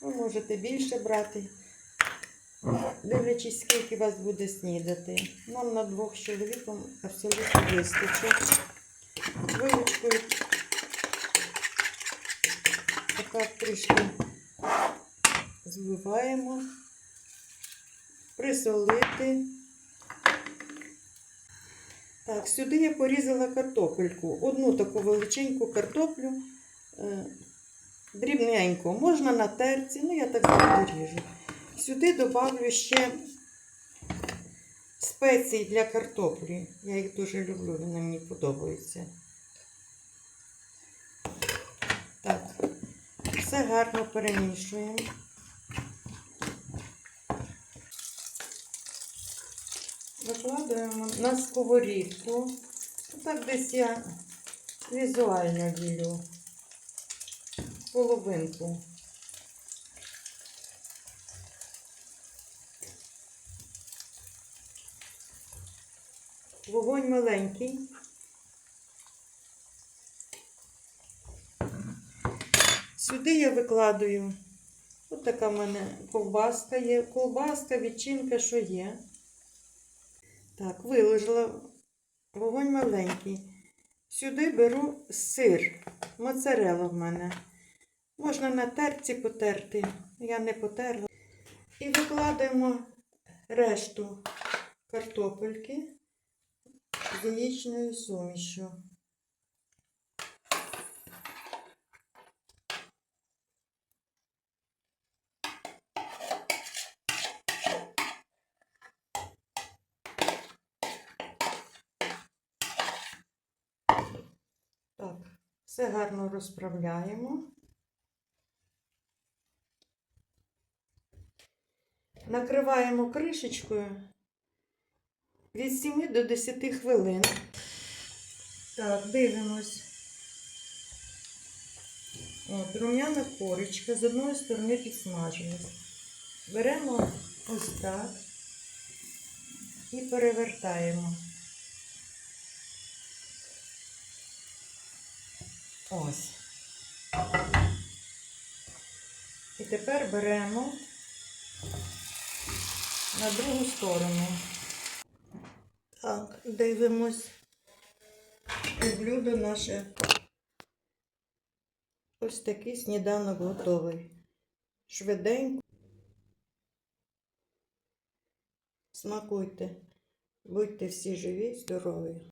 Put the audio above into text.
можете більше брати, дивлячись, скільки вас буде снідати. Нам на двох чоловіком абсолютно вистачить. Вилочкою так трішки збиваємо, присолити. Так, сюди я порізала картопельку. Одну таку величеньку картоплю. Дрібненько, можна на терці, ну я так завжди ріжу. Сюди додавлю ще спеції для картоплі. Я їх дуже люблю, вони мені подобаються. Так, все гарно перемішуємо. Викладаємо на сковорідку. Так десь я візуально ділю половинку. Вогонь маленький. Сюди я викладаю. Ось така в мене ковбаска є. Ковбаска, відчинка, що є. Так, виложила. Вогонь маленький. Сюди беру сир. Моцарелла в мене. Можна на терці потерти. Я не потерла. І викладаємо решту картопельки з яєчною сумішю. Все гарно розправляємо. Накриваємо кришечкою від 7 до 10 хвилин. Так, дивимось. От, рум'яна корочка з одної сторони підсмажилась. Беремо ось так і перевертаємо. Ось. І тепер беремо на другу сторону. Так, дивимось. І блюдо наше. Ось такий сніданок готовий. Швиденько. Смакуйте. Будьте всі живі, здорові.